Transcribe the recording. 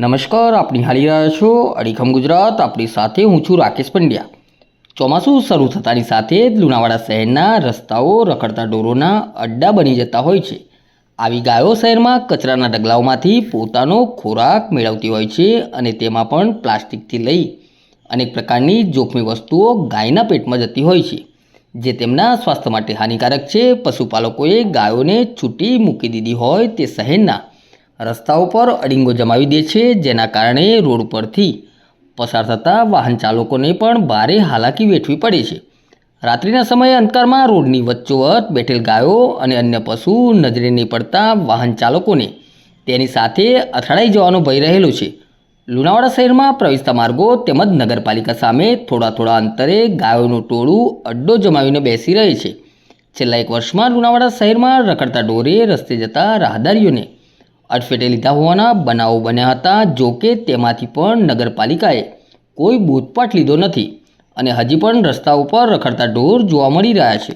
નમસ્કાર, આપ નિહાળી રહ્યા છો અડીખમ ગુજરાત. આપણી સાથે હું છું રાકેશ પંડ્યા. ચોમાસું શરૂ થતાની સાથે જ લુણાવાડા શહેરના રસ્તાઓ રખડતા ઢોરોના અડ્ડા બની જતા હોય છે. આવી ગાયો શહેરમાં કચરાના ઢગલાઓમાંથી પોતાનો ખોરાક મેળવતી હોય છે અને તેમાં પણ પ્લાસ્ટિકથી લઈ અનેક પ્રકારની જોખમી વસ્તુઓ ગાયના પેટમાં જતી હોય છે, જે તેમના સ્વાસ્થ્ય માટે હાનિકારક છે. પશુપાલકોએ ગાયોને છૂટી મૂકી દીધી હોય તે શહેરના રસ્તાઓ પર અડીંગો જમાવી દે છે, જેના કારણે રોડ પરથી પસાર થતા વાહન ચાલકોને પણ ભારે હાલાકી વેઠવી પડે છે. રાત્રિના સમયે અંધકારમાં રોડની વચ્ચોવચ બેઠેલ ગાયો અને અન્ય પશુ નજરે નહીં પડતા વાહન ચાલકોને તેની સાથે અથડાઈ જવાનો ભય રહેલો છે. લુણાવાડા શહેરમાં પ્રવેશતા માર્ગો તેમજ નગરપાલિકા સામે થોડા થોડા અંતરે ગાયોનું ટોળું અડ્ડો જમાવીને બેસી રહે છે. છેલ્લા એક વર્ષમાં લુણાવાડા શહેરમાં રખડતા ઢોરે રસ્તે જતા રાહદારીઓને અડફેટે લીધા હોવાના બનાવો બન્યા હતા, જો કે તેમાંથી પણ નગરપાલિકાએ કોઈ બૂથપાટ લીધો નથી અને હજી પણ રસ્તા ઉપર રખડતા ઢોર જોવા મળી રહ્યા છે.